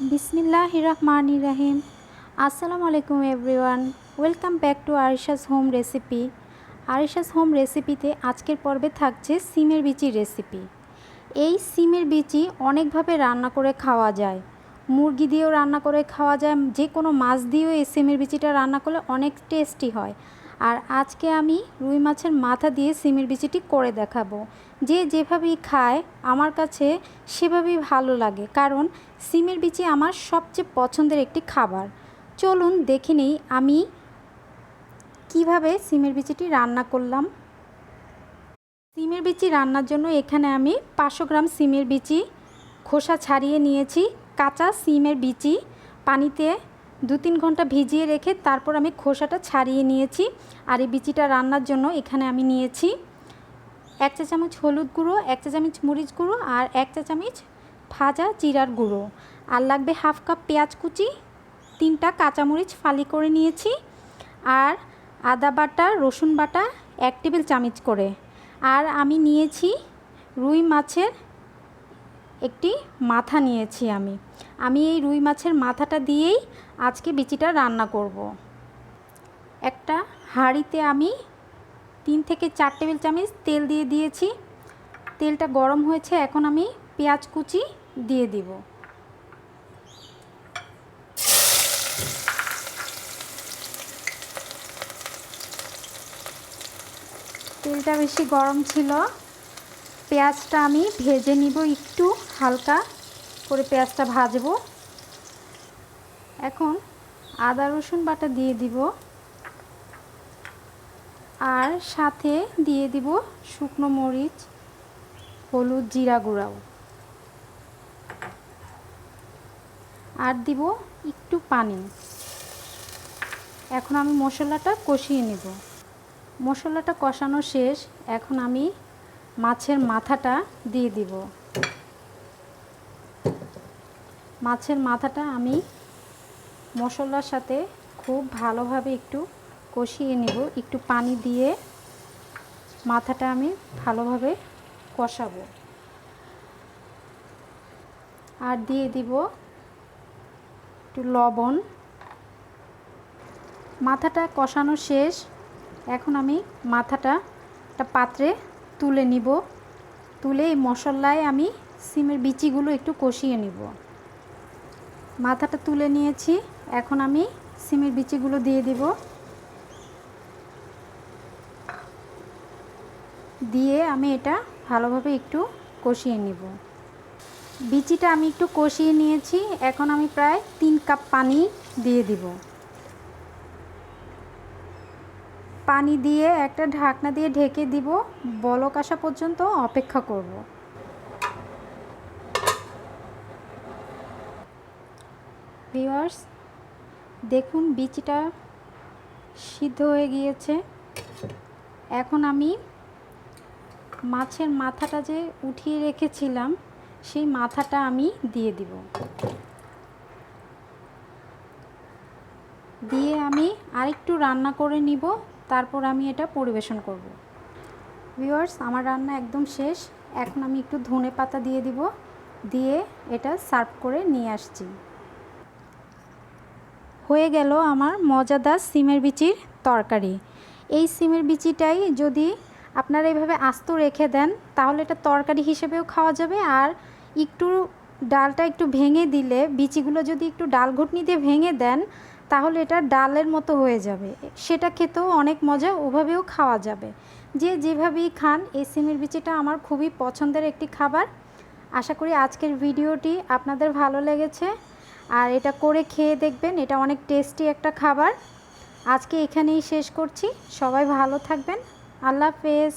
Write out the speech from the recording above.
বিসমিল্লাহ রহমান রাহিম। আসসালামু আলাইকুম everyone. Welcome back to Arisha's home recipe. Arisha's home রেসিপিতে আজকের পর্বে থাকছে সিমের বিচির রেসিপি। এই সিমের বিচি অনেকভাবে রান্না করে খাওয়া যায়। মুরগি দিয়েও রান্না করে খাওয়া যায়। যে কোনো মাছ দিয়েও এই সিমের বিচিটা রান্না করলে অনেক টেস্টি হয়। আর আজকে আমি রুই মাছের মাথা দিয়ে সিমের বিচিটি করে দেখাবো। যে যেভাবেই খায়, আমার কাছে সেভাবেই ভালো লাগে, কারণ সিমের বিচি আমার সবচেয়ে পছন্দের একটি খাবার। চলুন দেখে নিই আমি কীভাবে সিমের বিচিটি রান্না করলাম। সিমের বিচি রান্নার জন্য এখানে আমি পাঁচশো গ্রাম সিমের বিচি, খোসা ছাড়িয়ে নিয়েছি, কাঁচা সিমের বিচি, পানিতে দু তিন ঘণ্টা ভিজিয়ে রেখে তারপর আমি খোসাটা ছাড়িয়ে নিয়েছি আর এই বিচিটা রান্নার জন্য এখানে আমি নিয়েছি এক চা চামচ হলুদ গুঁড়ো, এক চা চামচ মরিচ গুঁড়ো আর এক চা চামচ ভাজা জিরার গুঁড়ো। আর লাগবে হাফ কাপ পেঁয়াজ কুচি, তিনটা কাঁচামরিচ ফালি করে নিয়েছি আর আদা বাটা, রসুন বাটা, এক টেবিল চামচ করে। আর আমি নিয়েছি রুই মাছের একটি মাথা নিয়েছি আমি। আমি এই রুই মাছের মাথাটা দিয়েই আজকে বিচিটা রান্না করব। একটা হাঁড়িতে আমি তিন থেকে চার টেবিল চামচ তেল দিয়ে দিয়েছি। তেলটা গরম হয়েছে, এখন আমি পেঁয়াজ কুচি দিয়ে দিব। তেলটা বেশি গরম ছিল। পেঁয়াজটা আমি ভেজে নিব একটু, হালকা করে পেঁয়াজটা ভাজবো। এখন আদা, রসুন বাটা দিয়ে দিব। আর সাথে দিয়ে দিব শুকনো মরিচ, হলুদ জিরা গুঁড়াও। আর দিব একটু পানি। এখন আমি মশলাটা কষিয়ে নেব। মশলাটা কষানো শেষ। এখন আমি মাছের মাথাটা দিয়ে দিব। মাছের মাথাটা আমি মশলার সাথে খুব ভালোভাবে একটু কষিয়ে নেব। একটু পানি দিয়ে মাথাটা আমি ভালোভাবে কষাবো। আর দিয়ে দিব একটু লবণ। মাথাটা কষানো শেষ। এখন আমি মাথাটা একটা পাত্রে তুলে নিব। তুলে এই মশলায় আমি সিমের বিচিগুলো একটু কষিয়ে নিব। মাথাটা তুলে নিয়েছি। এখন আমি সিমের বিচিগুলো দিয়ে দিব। দিয়ে আমি এটা ভালোভাবে একটু কষিয়ে নিব। বিচিটা আমি একটু কষিয়ে নিয়েছি। এখন আমি প্রায় তিন কাপ পানি দিয়ে দিব। পানি দিয়ে একটা ঢাকনা দিয়ে ঢেকে দিব। বলক আসা পর্যন্ত অপেক্ষা করব। ভিওয়ার্স দেখুন বিচিটা সিদ্ধ হয়ে গিয়েছে। এখন আমি মাছের মাথাটা যে উঠিয়ে রেখেছিলাম, সেই মাথাটা আমি দিয়ে দিব। দিয়ে আমি আরেকটু রান্না করে নিব। তারপর আমি এটা পরিবেশন করব। ভিউয়ার্স আমার রান্না একদম শেষ। এখন আমি একটু ধনে পাতা দিয়ে দিব, দিয়ে এটা সার্ভ করে নিয়ে আসছি। হয়ে গেল আমার মজাদার সিমের বিচির তরকারি। এই সিমের বিচিটাই যদি আপনারা এইভাবে আস্ত রেখে দেন, তাহলে এটা তরকারি হিসেবেও খাওয়া যাবে। আর একটু ডালটা একটু ভেঙে দিলে, বিচিগুলো যদি একটু ডাল ঘুটনি দিয়ে ভেঙে দেন তাহলে এটা ডালের মতো হয়ে যাবে। সেটা খেতেও অনেক মজা, ওভাবেও খাওয়া যাবে। যে যেভাবেই খান, এই সিমের বিচিটা আমার খুবই পছন্দের একটি খাবার। আশা করি আজকের ভিডিওটি আপনাদের ভালো লেগেছে। আর এটা করে খেয়ে দেখবেন, এটা অনেক টেস্টি একটা খাবার। আজকে এখানেই শেষ করছি। সবাই ভালো থাকবেন। আল্লাহ হাফেজ।